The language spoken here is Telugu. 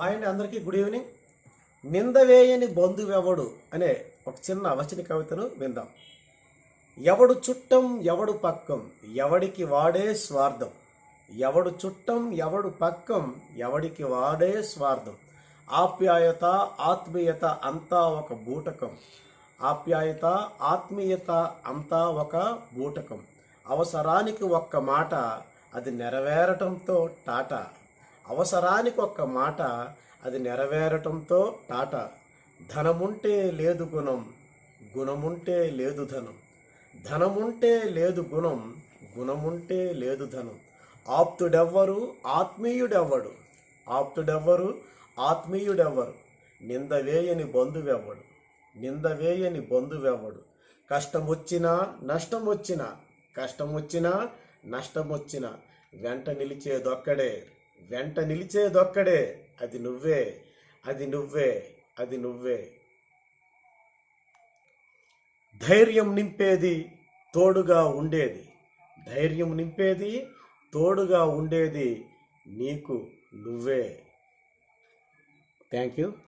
హాయ్ అండి అందరికీ గుడ్ ఈవినింగ్. నిందవేయని బంధువెవడు అనే ఒక చిన్న వచన కవితను విందాం. ఎవడు చుట్టం ఎవడు పక్కం? ఎవడికి వాడే స్వార్థం? ఎవడు చుట్టం ఎవడు పక్కం? ఎవడికి వాడే స్వార్థం? ఆప్యాయత ఆత్మీయత అంతా ఒక బూటకం. ఆప్యాయత ఆత్మీయత అంతా ఒక బూటకం. అవసరానికి ఒక్క మాట అది నెరవేరటంతో టాటా. అవసరానికి ఒక్క మాట అది నెరవేరటంతో టాటా ధనముంటే లేదు గుణం గుణముంటే లేదు ధనం. ధనముంటే లేదు గుణం గుణముంటే లేదు ధనం. ఆప్తుడెవ్వరు ఆత్మీయుడెవ్వడు. ఆప్తుడెవ్వరు ఆత్మీయుడెవ్వరు. నింద వేయని బంధువెవ్వడు. నింద వేయని బంధువెవ్వడు. కష్టం వచ్చినా నష్టం వచ్చినా కష్టం వచ్చినా నష్టం వచ్చినా వెంట నిలిచేదొక్కడే వెంట నిలిచేదొక్కడే. అది నువ్వే అది నువ్వే అది నువ్వే. ధైర్యం నింపేది తోడుగా ఉండేది. ధైర్యం నింపేది తోడుగా ఉండేది నీకు నువ్వే. Thank you.